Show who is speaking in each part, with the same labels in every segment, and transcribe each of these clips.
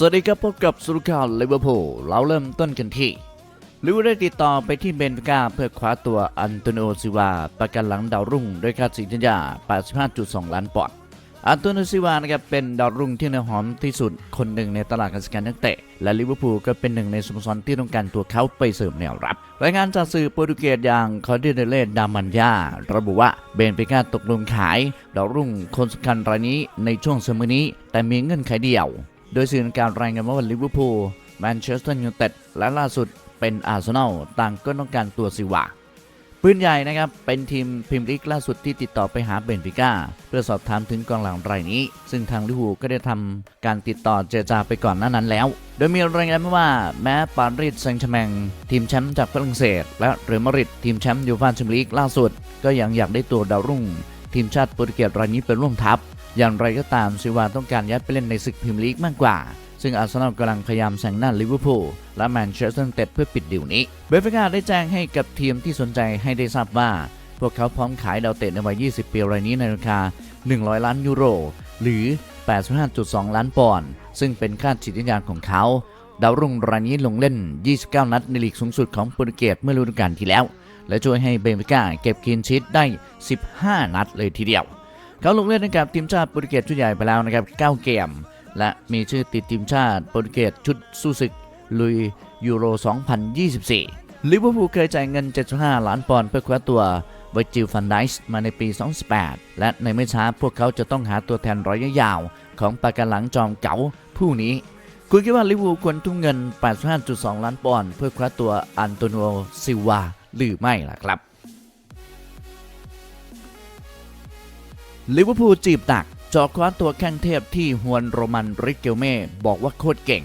Speaker 1: สวัสดีครับพบกับสุรข่าวลิเวอร์พูลเราเริ่มต้นกันที่ลิเวอร์พูลได้ติดต่อไปที่เบนฟิก้าเพื่อคว้าตัวอันโตนิโอซิวา ประกันหลังดาวรุ่งด้วยค่าสินสัญญา 85.2 ล้านปอนด์อันโตนิโอซิวานะครับเป็นดาวรุ่งที่เนื้อหอมที่สุดคนหนึ่งในตลาดการซื้อขายนักเตะ และลิเวอร์พูลก็เป็นหนึ่งในสโมสรที่ต้องการตัวเขาไปเสริมแนวรับ รายงานจากสื่อโปรตุเกสอย่างคอร์ดิเดเลดามันยาระบุว่าเบนฟิก้าตกลงขาย ดาวรุ่งคนสำคัญรายนี้ในช่วงเสมอนี้ แต่มีเงื่อนไขเดียว โดยสื่อการรายงานว่าลิเวอร์พูลแมนเชสเตอร์ยูไนเต็ดและล่าสุดเป็นอาร์เซนอลต่างก็ต้องการตัวซิวาปืนใหญ่นะครับเป็นทีมพรีเมียร์ลีกล่าสุดที่ติดต่อไปหาเบนฟิก้าเพื่อสอบถามถึงกองหลังรายนี้ ซึ่งทางลิเวอร์พูลก็ได้ทำการติดต่อเจรจาไปก่อนหน้านั้นแล้ว โดยมีรายงานมาว่าแม้ปารีสแซงต์แชร์แมงทีมแชมป์จากฝรั่งเศส และเรอัลมาดริดทีมแชมป์ยูฟ่าแชมเปี้ยนลีกล่าสุด ก็ยังอยากได้ตัวดาวรุ่ง ทีมชาติโปรตุเกสรายนี้เป็นร่วมทัพ อย่างไรก็ตามซิวาต้องการย้ายไปเล่นในศึกพรีเมียร์ลีกมากกว่า ซึ่งอาร์เซนอลกำลังพยายามแซงหน้าลิเวอร์พูลและแมนเชสเตอร์ยูไนเต็ดเพื่อปิดดีลนี้ เบนฟิกาได้แจ้งให้กับทีมที่สนใจให้ได้ทราบว่า พวกเขาพร้อมขายดาวเตะในวัย 20 ปีรายนี้ในราคา 100 ล้านยูโร หรือ 85.2 ล้านปอนด์ ซึ่งเป็นค่าฉีดสัญญาณของเขาดาวรุ่งรายนี้ลงเล่น 29 นัดในลีกสูงสุดของโปรตุเกสเมื่อฤดูกาลที่แล้ว และช่วยให้เบนฟิก้าเก็บคลีนชีตได้ 15 นัดเลยทีเดียว เขาลงเล่นให้กับทีมชาติโปรตุเกสชุดใหญ่ไปแล้วนะครับ 9 เกม และมีชื่อติดทีมชาติโปรตุเกสชุดสู้ศึกลุยยูโร 2024 ลิเวอร์พูลเคยจ่ายเงิน 75 ล้านปอนด์เพื่อคว้าตัวเวจิลฟันไดส์มาในปี 2018 และในไม่ช้าพวกเขาจะต้องหาตัวแทนระยะยาว ของปากกาหลังจอมเก๋าผู้นี้ คุณคิดว่าลิเวอร์พูลควรทุ่มเงิน 85.2 ล้านปอนด์เพื่อคว้าตัวอันโตนิโอซิวาหรือไม่ล่ะครับ ลิเวอร์พูลจีบตักจอคว้าตัวแข้งเทพที่ฮวนโรมันริเกลเม่ บอกว่าโคตรเก่ง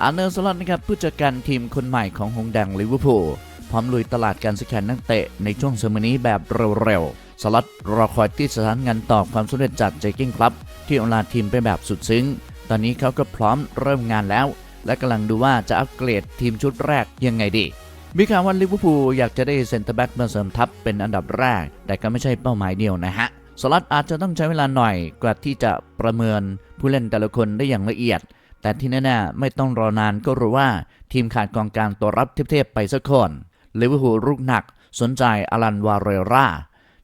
Speaker 1: อาร์เนอร์สลอตนะครับผู้จัดการทีมคนใหม่ของหงแดงลิเวอร์พูลพร้อมลุยตลาดการซื้อขายนักเตะในช่วงเซมานี้แบบเร็วๆ สล็อตรอคอยที่สถานงานต่อความสำเร็จจากเจกิ้งคลับที่อลาทีมไปแบบสุดซึ้ง ตอนนี้เขาก็พร้อมเริ่มงานแล้ว และกำลังดูว่าจะอัปเกรดทีมชุดแรกยังไงดี มีข่าวว่าลิเวอร์พูลอยากจะได้เซนเตอร์แบ็กมาเสริมทัพเป็นอันดับแรก แต่ก็ไม่ใช่เป้าหมายเดียวนะฮะ สล็อตอาจจะต้องใช้เวลาหน่อยกว่าที่จะประเมินผู้เล่นแต่ละคนได้อย่างละเอียด แต่ที่แน่ๆไม่ต้องรอนานก็รู้ว่าทีมขาดกองกลางตัวรับเทพๆไปสักคนเลเวอร์พูลรุกหนัก สนใจอารันวาเรรา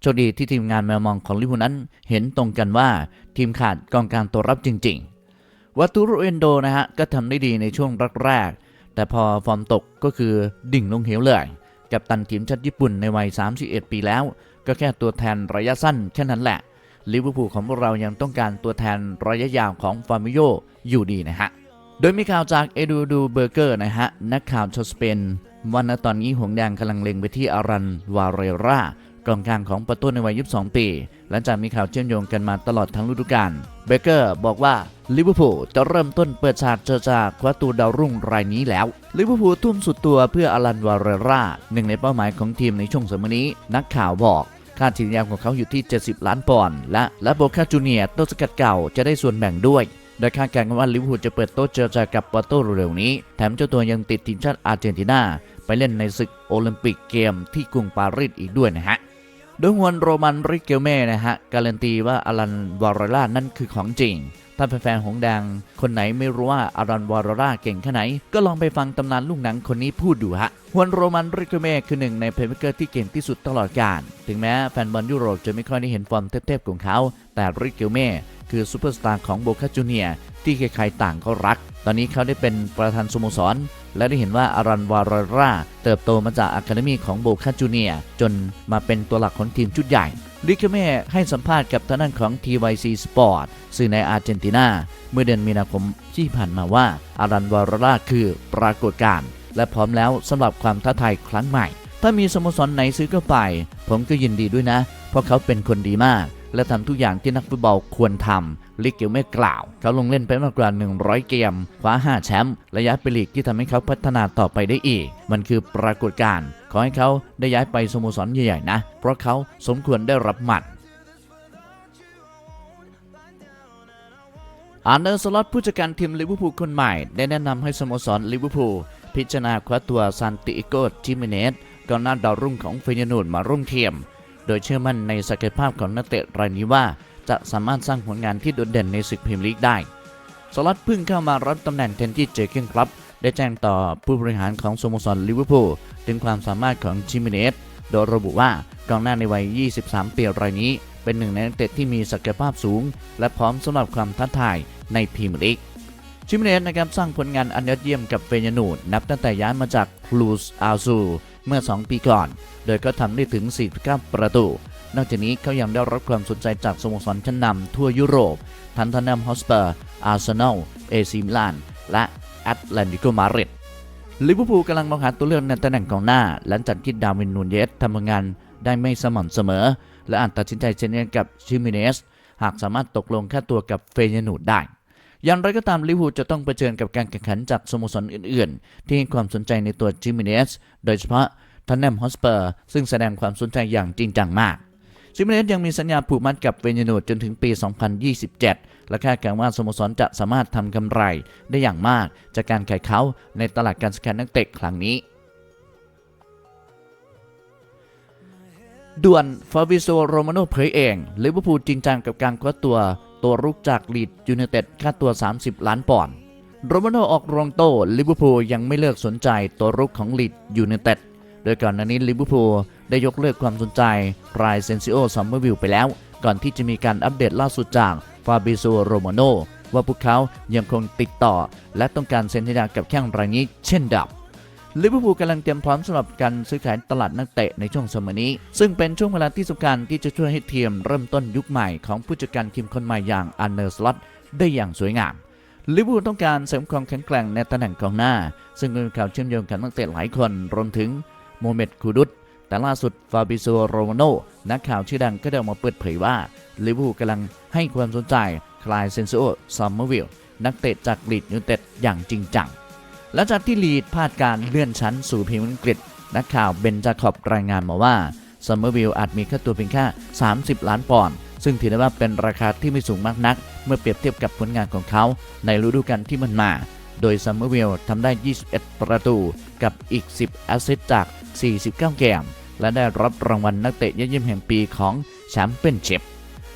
Speaker 1: โชคดีที่ทีมงานแมวมองของลิเวอร์พูลนั้น เห็นตรงกันว่าทีมขาดกองกลางตัวรับจริง ๆวัตุรุเอนโดนะฮะก็ทำได้ดีในช่วงแรกๆแต่พอฟอร์มตกก็คือดิ่งลงเหวเลย กับตันทีมชาติญี่ปุ่นในวัย 31 ปีแล้ว ก็แค่ตัวแทนระยะสั้นแค่นั้นแหละลิเวอร์พูลของพวกเรายังต้องการตัวแทนระยะยาวของฟาร์มิโยอยู่ดีนะฮะ โดยมีข่าวจากเอดูดูเบอร์เกอร์นะฮะ นักข่าวชาวสเปนวันตอนนี้หงแดงกำลังเล็งไปที่อารันวาเรรา กองกลางของประตูในวัย 22 ปี หลังจากมีข่าวเชื่อมโยงกันมาตลอดทั้งฤดูกาล เบเกอร์บอกว่าลิเวอร์พูลจะเริ่มต้นเปิดฉากเจรจากคว้าตัวดาวรุ่งรายนี้แล้ว ลิเวอร์พูลทุ่มสุดตัวเพื่ออารันวาเรราหนึ่งในเป้าหมายของทีมในช่วงสมัยนี้ นักข่าวบอกค่าทีมยามของเขาอยู่ที่ 70 ล้านปอนด์และและโบคาจูเนียต้นสกัดเก่าจะได้ส่วนแบ่งด้วย โดยคาดการณ์ว่าลิเวอร์พูลจะเปิดโต๊ะเจรจากับปอร์โตเร็วๆนี้ แถมเจ้าตัวยังติดทีมชาติอาร์เจนตินาไปเล่นในศึกโอลิมปิกเกมที่กรุงปารีสอีกด้วยนะฮะ โดยฮวนโรมันริเกลเม่นะฮะ การันตีว่าอารันวาร์ล่านั่นคือของจริง ถ้าแฟนๆหงส์แดงคนไหนไม่รู้ว่าอารันวาร์ล่าเก่งแค่ไหน ก็ลองไปฟังตำนานลูกหนังคนนี้พูดดูฮะฮวนโรมันริเกลเม่คือหนึ่งในเพลย์เมเกอร์ที่เก่งที่สุดตลอดกาล ถึงแม้แฟนบอลยุโรปจะไม่ค่อยได้เห็นฟอร์มเทพๆของเขา แต่ริเกลเม่คือซูเปอร์สตาร์ของโบคาจูเนียที่ใครๆต่างก็รัก ตอนนี้เขาได้เป็นประธานสโมสร และได้เห็นว่าอารันวาราราเติบโตมาจากอะคาเดมีของโบคาจูเนียจนมาเป็นตัวหลักของทีมชุดใหญ่ลิเคเม่ให้สัมภาษณ์กับทางด้านของ TYC Sport สื่อในอาร์เจนตินา เมื่อเดือนมีนาคมที่ผ่านมาว่าอารันวาราราคือปรากฏการณ์และพร้อมแล้วสำหรับความท้าทายครั้งใหม่ ถ้ามีสโมสรไหนซื้อเข้าไป ผมก็ยินดีด้วยนะ เพราะเขาเป็นคนดีมาก และทำทุกอย่างที่นักฟุตบอลควรทำ ลิกเกลไม่กล่าว เขาลงเล่นไปมากกว่า 100 เกมคว้า5แชมป์ระยะไปลีกที่ทำให้เขาพัฒนาต่อไปได้อีก มันคือปรากฏการณ์ขอให้เขาได้ย้ายไปสโมสรใหญ่ๆนะ เพราะเขาสมควรได้รับหมัดอาร์เนอร์สล็อตผู้จัดการทีมลิเวอร์พูลคนใหม่ ได้แนะนำให้สโมสรลิเวอร์พูลพิจารณาคว้าตัวซานติโกจิเมเนสกองหน้าดาวรุ่งของเฟยนูดมาร่วมทีม โดยเชื่อมั่นในศักยภาพของนักเตะรายนี้ว่า จะสามารถสร้างผลงานที่โดดเด่นในศึกพรีเมียร์ลีกได้ สล็อตเพิ่งเข้ามารับตำแหน่งแทนที่เจอเกนครับได้แจ้งต่อผู้บริหารของสโมสรลิเวอร์พูลถึงความสามารถของจิมิเนสโดยระบุว่ากองหน้าในวัย 23 ปีรายนี้ เป็นหนึ่งในนักเตะที่มีศักยภาพสูง และพร้อมสำหรับความท้าทายในพรีเมียร์ลีกชิมิเนสนะครับสร้างผลงานอันยอดเยี่ยมกับเฟยนูดนับตั้งแต่ย้ายมาจากคลูสอาซูเมื่อ 2 ปีก่อน โดยก็ทำได้ถึง 49 ประตู นอกจากนี้เขายังได้รับความสนใจจากสโมสรชั้นนำทั่วยุโรป ทันทนัมฮอสเปอร์ อาร์เซนอล เอซิมิลาน และแอตแลนติโกมาริดลิเวอร์พูลกำลังมองหาตัวเลือกในตำแหน่งกองหน้า หลังจากที่ดาวินนูนเยสทำงานได้ไม่สม่ำเสมอ และอาจตัดสินใจเช่นเดียวกับชิมิเนส หากสามารถตกลงค่าตัวกับเฟยนูดได้อย่างไรก็ตามลิเวอร์พูลจะต้องเผชิญกับการแข่งขันจากสโมสรอื่น ๆ ที่ให้ความสนใจในตัวจิมิเนส โดยเฉพาะทันแนมฮอสเปอร์ ซึ่งแสดงความสนใจอย่างจริงจังมาก จิมเนสยังมีสัญญาผูกมัดกับเวเนโนจนถึงปี 2027 และคาดการณ์ว่าสโมสรจะสามารถทำกำไรได้อย่างมาก จากการขายเขาในตลาดการสแกนนักเตะครั้งนี้ด่วนฟาบิโซโรมาโนเผยเองลิเวอร์พูลจริงจังกับการคว้าตัวตัวรุกจากลีดยูไนเต็ดค่าตัว 30 ล้านปอนด์โรมาโนออกโรงโต้ลิเวอร์พูลยังไม่เลิกสนใจตัวรุกของลีดยูไนเต็ดโดยก่อนหน้านี้ลิเวอร์พูล ได้ยกเลิกความสนใจรายเซนซิโอซัมเมอร์วิลไปแล้ว ก่อนที่จะมีการอัปเดตล่าสุดจากฟาบิโซโรมาโนว่าพวกเขายังคงติดต่อ และต้องการเซ็นสัญญากับแข้งรายนี้เช่นดับลิเวอร์พูลกำลังเตรียมพร้อมสำหรับการซื้อขายตลาดนักเตะในช่วงสมัยนี้ ซึ่งเป็นช่วงเวลาที่สำคัญที่จะช่วยให้ทีมเริ่มต้นยุคใหม่ของผู้จัดการทีมคนใหม่อย่างอันเนอร์สล็อตได้อย่างสวยงามลิเวอร์พูลต้องการเสริมความแข็งแกร่งในตำแหน่งกองหน้า ซึ่งมีข่าวเชื่อมโยงกับนักเตะหลายคนรวมถึงโมเมดคูดุต แต่ล่าสุดฟาบิโซโรมาโนนักข่าวชื่อดังก็ได้ออกมาเปิดเผยว่าลิเวอร์พูลกำลังให้ความสนใจคลายเซนโซซัมเมอร์วิลนักเตะจากลีดยูเต็ดอย่างจริงจังหลังจากที่ลีดพลาดการเลื่อนชั้นสู่พรีเมียร์อังกฤษ นักข่าวเบนจาคอบรายงานมาว่าซัมเมอร์วิลอาจมีค่าตัวเพียงแค่ 30 ล้านปอนด์ซึ่งถือได้ว่าเป็นราคาที่ไม่สูงมากนัก เมื่อเปรียบเทียบกับผลงานของเขา ในฤดูกาลที่มันมา โดยซัมเมอร์วิลทำได้ 21 ประตูกับอีก 10 แอสซิสต์จาก 49 เกม และได้รับรางวัลนักเตะยอดเยี่ยมแห่งปีของแชมเปี้ยนชิพ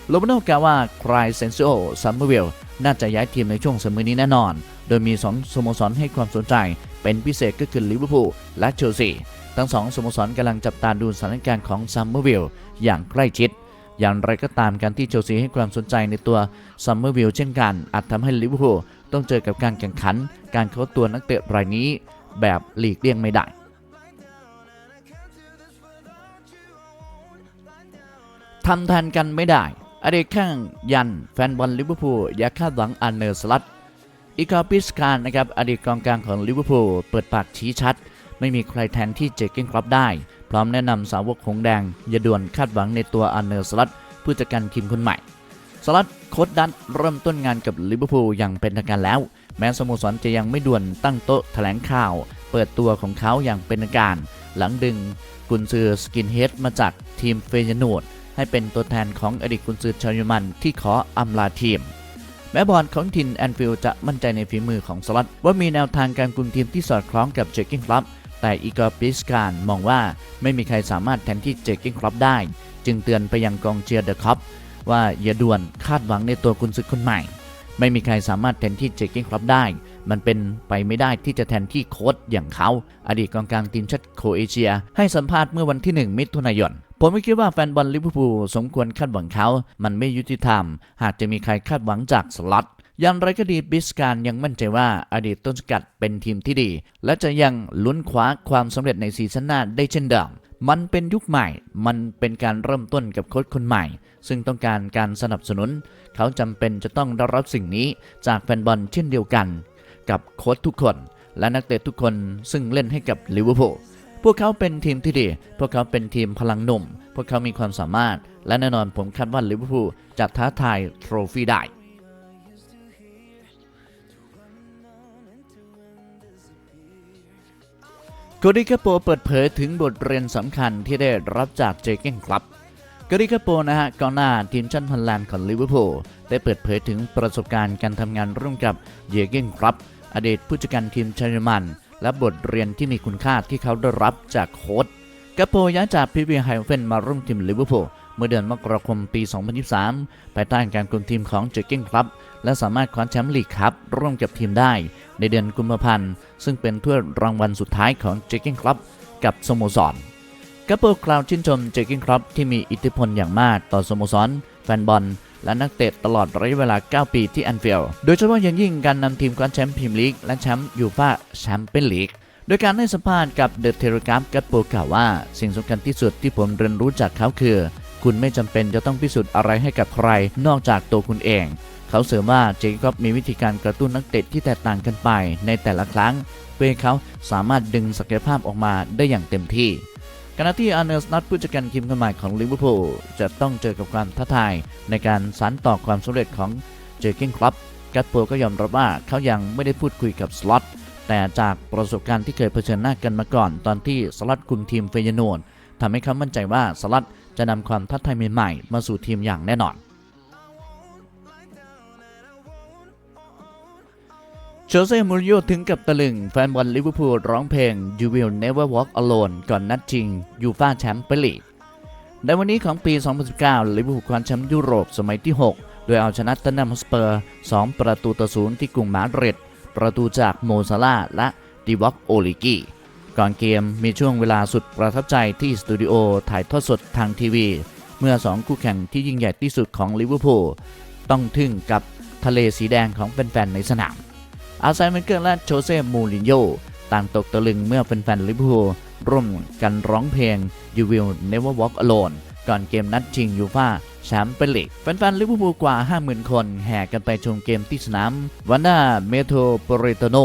Speaker 1: โลมาโนกล่าวว่าครายเซนซิโอซัมเมอร์วิลน่าจะย้ายทีมในช่วงสมัยนี้แน่นอน โดยมี2สโมสรให้ความสนใจ เป็นพิเศษก็คือลิเวอร์พูลและเชลซี ทั้งสองสโมสรกำลังจับตาดูสถานการณ์ของซัมเมอร์วิลอย่างใกล้ชิด อย่างไรก็ตามการที่เชลซีให้ความสนใจในตัวซัมเมอร์วิลเช่นกัน อาจทำให้ลิเวอร์พูลต้องเจอกับการแข่งขัน การเข้าตัวนักเตะรายนี้ แบบหลีกเลี่ยงไม่ได้ ทำแทนกันไม่ได้ อดีตข้างยันแฟนบอลลิเวอร์พูลอย่าคาดหวังอันเนอร์สลัดอีกอปิสคานนะครับอดีตกองกลางของลิเวอร์พูลเปิดปากชี้ชัด ไม่มีใครแทนที่เจเกนครอปได้ พร้อมแนะนำสาวกหงแดง อย่าด่วนคาดหวังในตัวอันเนอร์สลัดผู้จัดการทีมคนใหม่สลัดโคดดันเริ่มต้นงานกับลิเวอร์พูลอย่างเป็นทางการแล้ว แม้สโมสรจะยังไม่ด่วนตั้งโต๊ะแถลงข่าว เปิดตัวของเขาอย่างเป็นทางการ หลังดึงกุนซือสกินเฮดมาจากทีมเฟยนูด ให้เป็นตัวแทนของอดีตกุนซือชาวเยอรมันที่ขออำลาทีม แม้บอลของทินแอนฟิลจะมั่นใจในฝีมือของสลัดว่ามีแนวทางการกุมทีมที่สอดคล้องกับเจคกิ้งคลับแต่อีกอร์ปิสการมองว่าไม่มีใครสามารถแทนที่เจคกิ้งคลับได้ จึงเตือนไปยังกองเชียร์เดอะคัพว่าอย่าด่วนคาดหวังในตัวกุนซือคนใหม่ ไม่มีใครสามารถแทนที่เจคกิ้งคลับได้ มันเป็นไปไม่ได้ที่จะแทนที่โค้ชอย่างเขา อดีตกองกลางทีมชาติโคเอเชีย ให้สัมภาษณ์เมื่อวันที่ 1 มิถุนายน ผมไม่คิดว่าแฟนบอลลิเวอร์พูลสมควรคาดหวังเขา มันไม่ยุติธรรม หากจะมีใครคาดหวังจากสล็อตอย่างไรก็ดีบิสการยังมั่นใจว่าอดีตต้นสกัดเป็นทีมที่ดี และจะยังลุ้นคว้าความสำเร็จในซีซั่นหน้าได้เช่นเดิมมันเป็นยุคใหม่ มันเป็นการเริ่มต้นกับโค้ชคนใหม่ ซึ่งต้องการการสนับสนุน เขาจำเป็นจะต้องได้รับสิ่งนี้จากแฟนบอลเช่นเดียวกัน กับโค้ชทุกคน และนักเตะทุกคนซึ่งเล่นให้กับลิเวอร์พูล พวกเขาเป็นทีมที่ดี พวกเขาเป็นทีมพลังหนุ่ม พวกเขามีความสามารถ และแน่นอนผมคาดว่าลิเวอร์พูลจะท้าทายโทรฟี่ได้โกดิกาโปเปิดเผยถึงบทเรียนสำคัญที่ได้รับจากเจเก้นครับโกดิกาโปนะฮะกองหน้าทีมชาติฮอลแลนด์ของลิเวอร์พูลได้เปิดเผยถึงประสบการณ์การทำงานร่วมกับเยเกนครับ อดีตผู้จัดการทีมชาติเยอรมัน และบทเรียนที่มีคุณค่าที่เขาได้รับจากโค้ชกาโปย้ายจากพีวีไฮเฟนมาร่วมทีมลิเวอร์พูลเมื่อเดือนมกราคมปี 2023 ภายใต้การคุมทีมของเจเก้นครับ และสามารถคว้าแชมป์ลีกครับร่วมกับทีมได้ ในเดือนกุมภาพันธ์ ซึ่งเป็นถ้วยรางวัลสุดท้ายของเจคกิ้งคลับ กับสโมสรกัปเปิลกล่าวชื่นชมเจคกิ้งคลับที่มีอิทธิพลอย่างมากต่อสโมสร แฟนบอล และนักเตะตลอดระยะเวลา 9 ปีที่แอนฟิลด์ โดยเฉพาะอย่างยิ่งการนำทีมคว้าแชมป์พรีเมียร์ลีกและแชมป์ยูฟ่าแชมเปี้ยนลีก โดยการให้สัมภาษณ์กับเดอะเทเลกราฟกัปโปกล่าวว่า สิ่งสำคัญที่สุดที่ผมเรียนรู้จากเขาคือ คุณไม่จำเป็นจะต้องพิสูจน์อะไรให้กับใคร นอกจากตัวคุณเอง เขาเสริมว่าเจคอบมีวิธีการกระตุ้นนักเตะที่แตกต่างกันไปในแต่ละครั้งเพื่อให้เขาสามารถดึงศักยภาพออกมาได้อย่างเต็มที่ ขณะที่อาร์เนลสนัดผู้จัดการทีมคนใหม่ของลิเวอร์พูลจะต้องเจอกับความท้าทายในการสานต่อความสำเร็จของเจอร์เกนคลับกัตโปก็ยอมรับว่าเขายังไม่ได้พูดคุยกับสล็อตแต่จากประสบการณ์ที่เคยเผชิญหน้ากันมาก่อน ตอนที่สล็อตคุมทีมเฟยโนนทำให้เขามั่นใจว่าสล็อตจะนำความท้าทายใหม่ๆมาสู่ทีมอย่างแน่นอน โจเซ่มูริโญ่ถึงกับตะลึง แฟนบอลลิเวอร์พูลร้องเพลง You Will Never Walk Alone ก่อนนัดชิงยูฟ่าแชมเปี้ยนลีกในวันนี้ของปี 2019 ลิเวอร์พูลคว้าแชมป์ยุโรปสมัยที่ 6 โดยเอาชนะตันนัมฮอสเปอร์ 2 ประตูต่อศูนย์ที่กรุงมาดริด ประตูจากโมซาลาและดิวอกโอลิกีก่อนเกมมีช่วงเวลาสุดประทับใจที่สตูดิโอถ่ายทอดสดทางทีวี เมื่อ 2 คู่แข่งที่ยิ่งใหญ่ที่สุดของลิเวอร์พูลต้องทึ่งกับทะเลสีแดงของแฟนๆในสนาม อาร์ไซน์เวนเกอร์และโจเซ่มูรินโญ่ต่างตกตะลึงเมื่อแฟนๆลิเวอร์พูลร่วมกันร้องเพลง You Will Never Walk Alone ก่อนเกมนัดชิงยูฟ่าแชมเปี้ยนลีกแฟนๆลิเวอร์พูลกว่า 50,000 คนแห่กันไปชมเกมที่สนามวันนาเมโทรโปริโตโน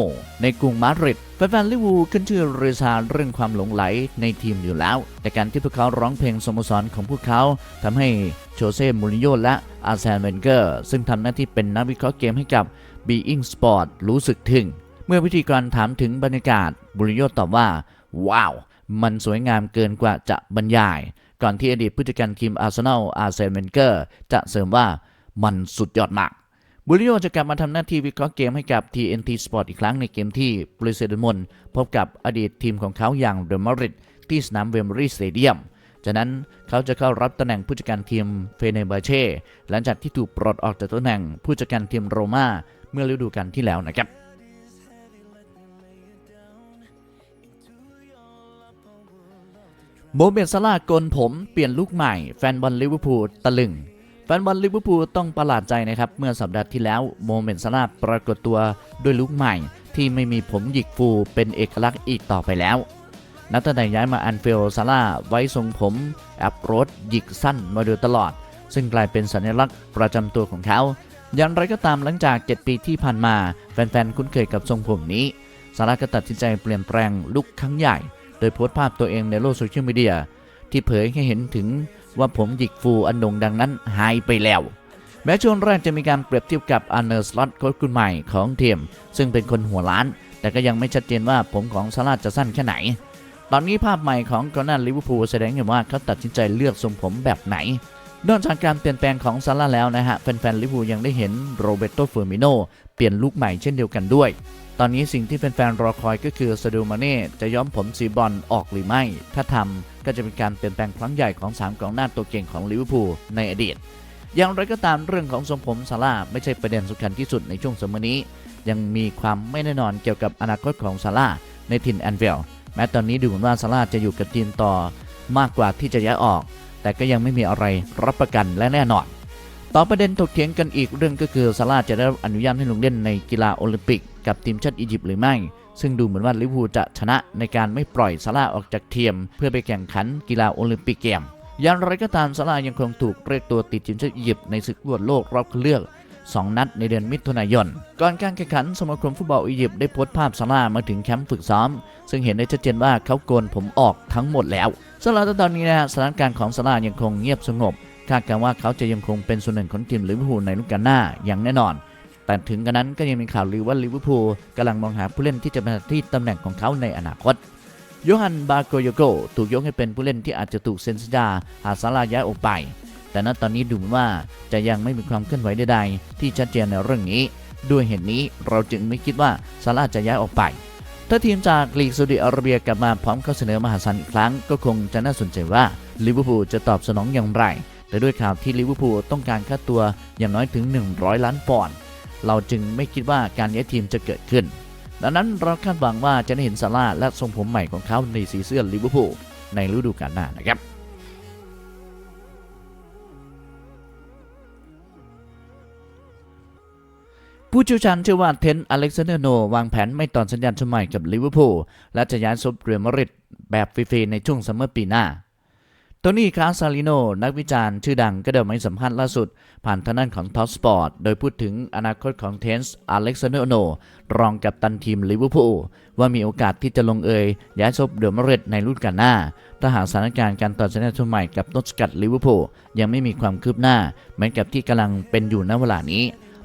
Speaker 1: ในกรุงมาดริดแฟนๆลิเวอร์พูลขึ้นชื่อเรซาเรื่องความหลงไหลในทีมอยู่แล้ว แต่การที่พวกเขาร้องเพลงสโมสรของพวกเขาทำให้โจเซ่มูรินโญ่และอาร์เซนเวนเกอร์ ซึ่งทำหน้าที่เป็นนักวิเคราะห์เกมให้กับ Being Sport รู้สึกถึง เมื่อพิธีกรถามถึงบรรยากาศบุริโยตอบว่า ว้าว มันสวยงามเกินกว่าจะบรรยาย ก่อนที่อดีตผู้จัดการทีมอาร์เซนอลอาร์เซนเวนเกอร์จะเสริมว่ามันสุดยอดมากบุริโยจะกลับมาทำหน้าที่วิเคราะห์เกมให้กับ TNT Sport อีกครั้งในเกมที่บริเซดมอนพบกับอดีตทีมของเขาอย่างเดอะมาริดที่สนามเวมบรีสเตเดียมจากนั้นเขาจะเข้ารับตำแหน่งผู้จัดการทีมเฟเนเบเช่ หลังจากที่ถูกปลดออกจากตำแหน่งผู้จัดการทีมโรม่า เมื่อฤดูกาลที่แล้วนะครับโมเมนซาลาโกนผมเปลี่ยนลุคใหม่แฟนบอลลิเวอร์พูลตะลึง แฟนบอลลิเวอร์พูลต้องประหลาดใจนะครับ เมื่อสัปดาห์ที่แล้วโมเมนซาลาปรากฏตัวด้วยลุคใหม่ ที่ไม่มีผมหยิกฟูเป็นเอกลักษณ์อีกต่อไปแล้ว นับตั้งแต่ย้ายมาอันฟิลซาร่าไว้ทรงผมแอปโรดหยิกสั้นมาโดยตลอด ซึ่งกลายเป็นสัญลักษณ์ประจำตัวของเขา อย่างไรก็ตามหลังจาก 7 ปีที่ผ่านมา แฟนๆ คุ้นเคยกับทรงผมนี้ ซาร่าก็ตัดสินใจเปลี่ยนแปลงลุคครั้งใหญ่ โดยโพสต์ภาพตัวเองในโลกโซเชียลมีเดีย ที่เผยให้เห็นถึงว่าผมหยิกฟูอันโด่งดังนั้นหายไปแล้ว แม้ช่วงแรกจะมีการเปรียบเทียบกับอันเนอร์สล็อตโค้ชคนใหม่ของทีมซึ่งเป็นคนหัวล้าน แต่ก็ยังไม่ชัดเจนว่าผมของซาร่าจะสั้นแค่ไหน ตอนนี้ภาพใหม่ของกองหน้าลิเวอร์พูลแสดงเห็นว่าเขาตัดสินใจเลือกทรงผมแบบไหน นอกจากการเปลี่ยนแปลงของซาร่าแล้วนะฮะ แฟนๆลิเวอร์พูลยังได้เห็นโรเบโตเฟอร์มิโนเปลี่ยนลุคใหม่เช่นเดียวกันด้วย ตอนนี้สิ่งที่แฟนๆรอคอยก็คือซาดูมาเน่จะย้อมผมสีบอลออกหรือไม่ ถ้าทำก็จะเป็นการเปลี่ยนแปลงครั้งใหญ่ของสามกองหน้าตัวเก่งของลิเวอร์พูลในอดีต อย่างไรก็ตามเรื่องของทรงผมซาร่าไม่ใช่ประเด็นสำคัญที่สุดในช่วงสมัยนี้ ยังมีความไม่แน่นอนเกี่ยวกับอนาคตของซาร่าในถิ่นแอนฟิลแม้ตอนนี้ดูเหมือนว่าซาร่าจะอยู่กับทีมต่อมากกว่าที่จะย้ายออก แต่ก็ยังไม่มีอะไรรับประกันและแน่นอน ต่อประเด็นถกเถียงกันอีกเรื่องก็คือซาร่าจะได้รับอนุญาตให้ลงเล่นในกีฬาโอลิมปิก กับทีมชาติอียิปต์หรือไม่ ซึ่งดูเหมือนว่าลิเวอร์พูลจะชนะในการไม่ปล่อยซาร่าออกจากทีมเพื่อไปแข่งขันกีฬาโอลิมปิกเกมอย่างไรก็ตามซาร่ายังคงถูกเรียกตัวติดทีมชาติอียิปต์ในศึกบอลโลกรอบคัดเลือก 2 นัดในเดือนมิถุนายน ก่อนการแข่งขันสมาคมฟุตบอลอียิปต์ได้โพสต์ภาพซาร่ามาถึงแคมป์ฝึกซ้อม ซึ่งเห็นได้ชัดเจนว่าเขาโกนผมออกทั้งหมดแล้วสำหรับตอนนี้นะฮะสถานการณ์ของซาร่ายังคงเงียบสงบคาดการว่าเขาจะยังคงเป็นส่วนหนึ่งของทีมลิเวอร์พูลในฤดูกาลหน้าอย่างแน่นอน แต่ถึงกระนั้นก็ยังมีข่าวลือว่าลิเวอร์พูลกำลังมองหาผู้เล่นที่จะมาที่ตำแหน่งของเขาในอนาคตโยฮันบาโกโยโกถูกยกให้เป็นผู้เล่นที่อาจจะถูกเซ็นสัญญาหากซาร่าย้ายออกไป แต่ณตอนนี้ดูเหมือนว่าจะยังไม่มีความเคลื่อนไหวใดๆที่ชัดเจนในเรื่องนี้ ด้วยเหตุนี้เราจึงไม่คิดว่าซาร่าจะย้ายออกไป ถ้าทีมจากลีกซาอุดิอาระเบียกลับมาพร้อมข้อเสนอมหาศาลอีกครั้งก็คงจะน่าสนใจว่าลิเวอร์พูลจะตอบสนองอย่างไร แต่ด้วยข่าวที่ลิเวอร์พูลต้องการค่าตัวอย่างน้อยถึง 100 ล้านปอนด์เราจึงไม่คิดว่าการย้ายทีมจะเกิดขึ้น ดังนั้นเราคาดหวังว่าจะได้เห็นซาร่าและทรงผมใหม่ของเขาในสีเสื้อลิเวอร์พูลในฤดูกาลหน้านะครับ ผู้เชี่ยวชาญเชื่อว่าเทนต์อเล็กซานเดอร์โนวางแผนไม่ต่อสัญญาณชนใหม่กับลิเวอร์พูลและจะย้ายซบเรอัลมาดริดแบบฟรีๆในช่วงซัมเมอร์ปีหน้าโทนี่คาซาลิโน นักวิจารณ์ชื่อดังก็ได้มาให้สัมภาษณ์ล่าสุด ผ่านทางด้านของท็อปสปอร์ตโดยพูดถึงอนาคตของเทนส์อเล็กซานเดอร์โนรองกับตันทีมลิเวอร์พูลว่ามีโอกาสที่จะลงเอยย้ายซบเรอัลมาดริดในฤดูกาลหน้าถ้าหากสถานการณ์การต่อสัญญาณชนใหม่กับต้นสกัดลิเวอร์พูลยังไม่มีความคืบหน้า เหมือนกับที่กำลังเป็นอยู่ณเวลานี้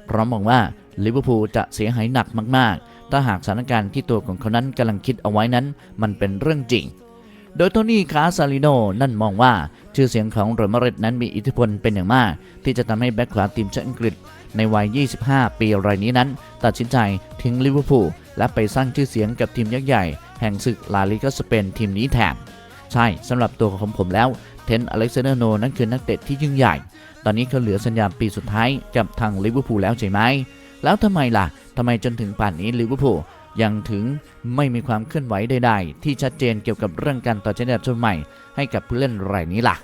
Speaker 1: พร้อมบอกว่า ลิเวอร์พูลจะเสียหายหนักมาก ๆ ถ้าหากสถานการณ์ที่ตัวของเขานั้นกำลังคิดเอาไว้นั้น มันเป็นเรื่องจริง โดยโทนี่คาซาลิโนนั่นมองว่าชื่อเสียงของเรอัลมาดริดนั้นมีอิทธิพลเป็นอย่างมาก ที่จะทำให้แบ็คขวาทีมชาติอังกฤษในวัย 25 ปีรายนี้นั้น ตัดสินใจทิ้งลิเวอร์พูลและไปสร้างชื่อเสียงกับทีมยักษ์ใหญ่ แห่งศึกลาลิกาสเปนทีมนี้แทนใช่สำหรับตัวของผมแล้วเทนอเล็กซานเดอร์โนนั้นคือนักเตะที่ยิ่งใหญ่ ตอนนี้เขาเหลือสัญญาปีสุดท้ายกับทางลิเวอร์พูลแล้วใช่ไหม แล้วทำไมล่ะทำไมจนถึงป่านนี้ลิเวอร์พูลยังถึงไม่มีความเคลื่อนไหวใดๆ ที่ชัดเจนเกี่ยวกับเรื่องการต่อสัญญาชนใหม่ ให้กับผู้เล่นรายนี้ล่ะ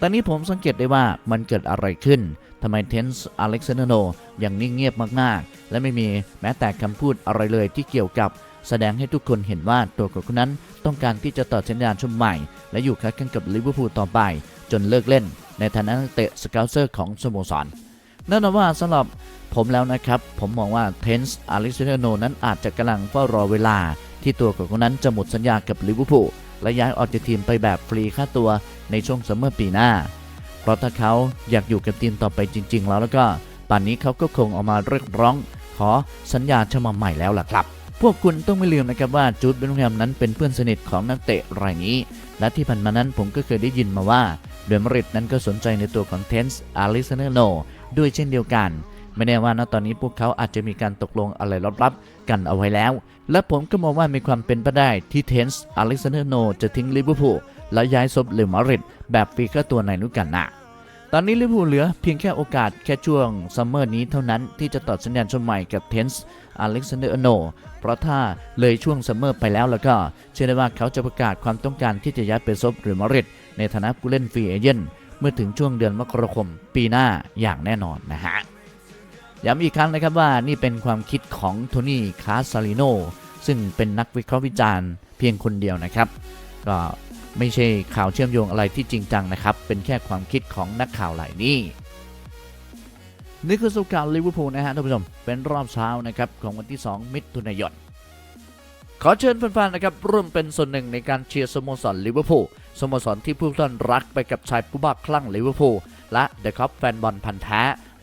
Speaker 1: ตอนนี้ผมสังเกตได้ว่ามันเกิดอะไรขึ้นทำไมเทนส์อเล็กซานโนยังนิ่งเงียบมากๆ และไม่มีแม้แต่คำพูดอะไรเลยที่เกี่ยวกับ แสดงให้ทุกคนเห็นว่าตัวของคนนั้นต้องการที่จะต่อสัญญาชมใหม่ และอยู่ค้ากันกับลิเวอร์พูลต่อไป จนเลิกเล่น ในฐานะนักเตะสเกลเซอร์ของสโมสรนั่นนว่าสำหรับ ผมแล้วนะครับ ผมมองว่าเทนส์อเล็กซานโนนั้นอาจจะกำลังเฝ้ารอเวลา ที่ตัวของคนนั้นจะหมดสัญญากับลิเวอร์พูลและย้ายออกจากทีมไปแบบฟรีค่าตัวในช่วงซัมเมอร์ปีหน้า เพราะถ้าเขาอยากอยู่กับทีมต่อไปจริง ๆ แล้วแล้วก็ป่านนี้เขาก็คงออกมาเรียกร้อง ขอสัญญาฉบับใหม่แล้วล่ะครับ พวกคุณต้องไม่ลืมนะครับว่าจูดเบลลิงแฮมนั้นเป็นเพื่อนสนิทของนักเตะรายนี้ และที่ผ่านมานั้นผมก็เคยได้ยินมาว่าเดมาริดนั้นก็สนใจในตัวของเทนส์อาริซเนโนด้วยเช่นเดียวกัน ไม่แน่ว่าณตอนนี้พวกเขาอาจจะมีการตกลงอะไรลับๆกันเอาไว้แล้ว และผมก็มองว่ามีความเป็นไปได้ที่เทนส์อาริซานเนโนจะทิ้งลิเวอร์พูลและย้ายซบเรอัลมาริดแบบฟรีค่าตัวในฤดูกาลหน้าตอนนี้ลิเวอร์พูลเหลือเพียงแค่โอกาสแค่ช่วงซัมเมอร์นี้เท่านั้นที่จะต่อสัญญาณชนใหม่กับเทนส์อเล็กซานเดอร์โนเพราะถ้าเลยช่วงซัมเมอร์ไปแล้วแล้วก็ เชื่อได้ว่าเขาจะประกาศความต้องการที่จะย้ายไปซบหรือมาริดในฐานะผู้เล่นฟรีเอเจนต์เมื่อถึงช่วงเดือนมกราคมปีหน้าอย่างแน่นอนนะฮะ ย้ำอีกครั้งนะครับว่านี่เป็นความคิดของโทนี่คาสซาลิโนซึ่งเป็นนักวิเคราะห์วิจารณ์เพียงคนเดียวนะครับ ก็ไม่ใช่ข่าวเชื่อมโยงอะไรที่จริงจังนะครับ เป็นแค่ความคิดของนักข่าวหล่านี้นี่คือสุข่าวลิเวอร์พูลนะฮะท่านผู้ชม เป็นรอบเช้านะครับของวันที่ 2 มิถุนายนขอเชิญแฟนๆนะครับร่วมเป็นส่วนหนึ่งในการเชียร์สโมสรลิเวอร์พูลสโมสรที่ผู้ท่านรักไปกับชายผู้บ้าคลั่งลิเวอร์พูลและเดอะคัพแฟนบอลพันธ์แท้